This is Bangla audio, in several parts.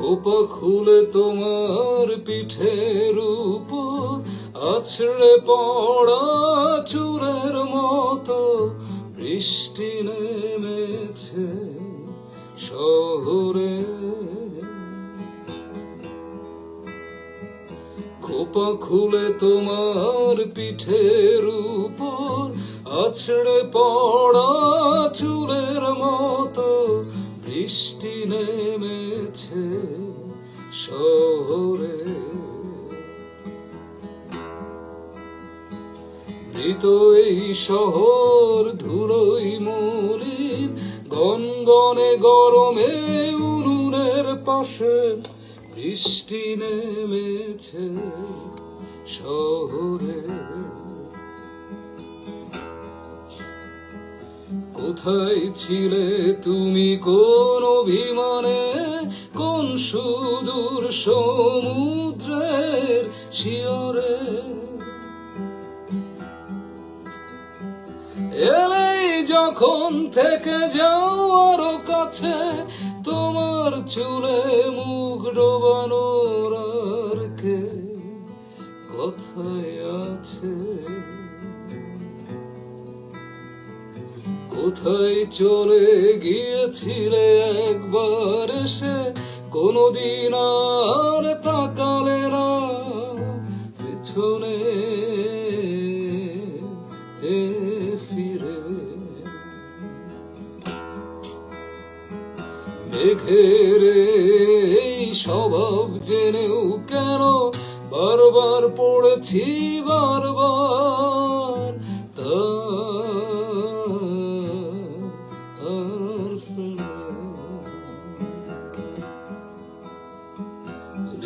খোপা খুলে তোমার পিঠের উপর, আছড়ে পড়া চুলের মতো বৃষ্টি নেমেছে শহরে। খোপা খুলে তোমার পিঠের উপর, আছড়ে পড়া চুলের মতো বৃষ্টি নেমেছে শহরে। মৃত এই শহর ধুলোই মলিন গনগনে গরমে উনুনের পাশে বৃষ্টি নেমেছে শহরে। কোথায় ছিলে তুমি কোন অভিমানে? কোন সুদূর সমুদ্রের শিয়রে? এলেই যখন থেকে যাও আরও কাছে তোমার চুলে মুখ ডোবানোর কে? কোথায় আছে কোথায় চলে গিয়েছিলে একবার এসে? কোনদিন আর তাকালে না। পেছনে ফিরে। এই স্বভাব জেনেও কেন বারবার পড়েছি বারবার?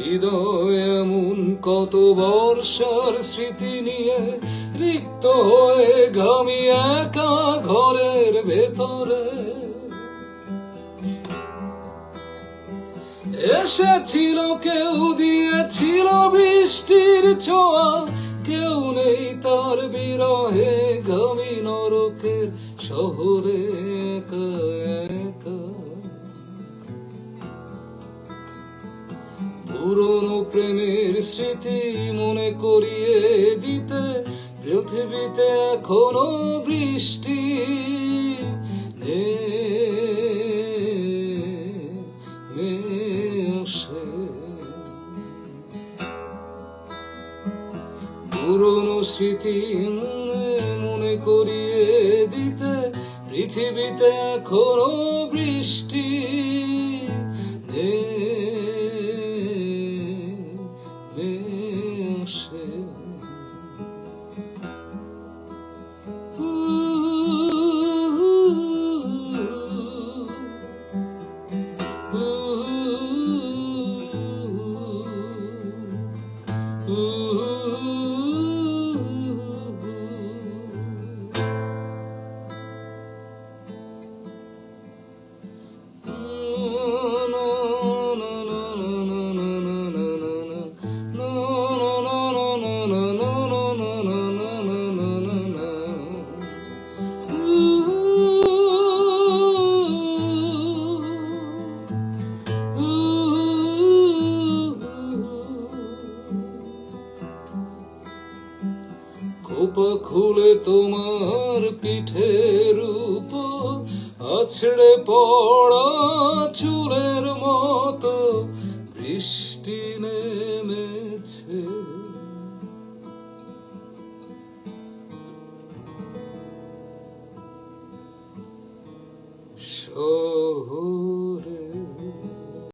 হৃদয় এমন কত বর্ষার স্মৃতি নিয়ে রিক্ত হয়ে ঘামি একা ঘরের ভেতরে। এসেছিল কেউ, দিয়েছিল বৃষ্টির ছোঁয়া। কেউ নেই তার বিরহে ঘামি নরকের শহরে একা একা। পুরনো প্রেমের স্মৃতি মনে করিয়ে দিতে, পৃথিবীতে এখনও বৃষ্টি পুরনো স্মৃতি মনে মনে করিয়ে দিতে, পৃথিবীতে এখনও বৃষ্টি নেমে আসে খোপা খুলে তোমার পিঠের উপর আছড়ে পড়া চুলের মতো বৃষ্টি নেমেছে। শহরে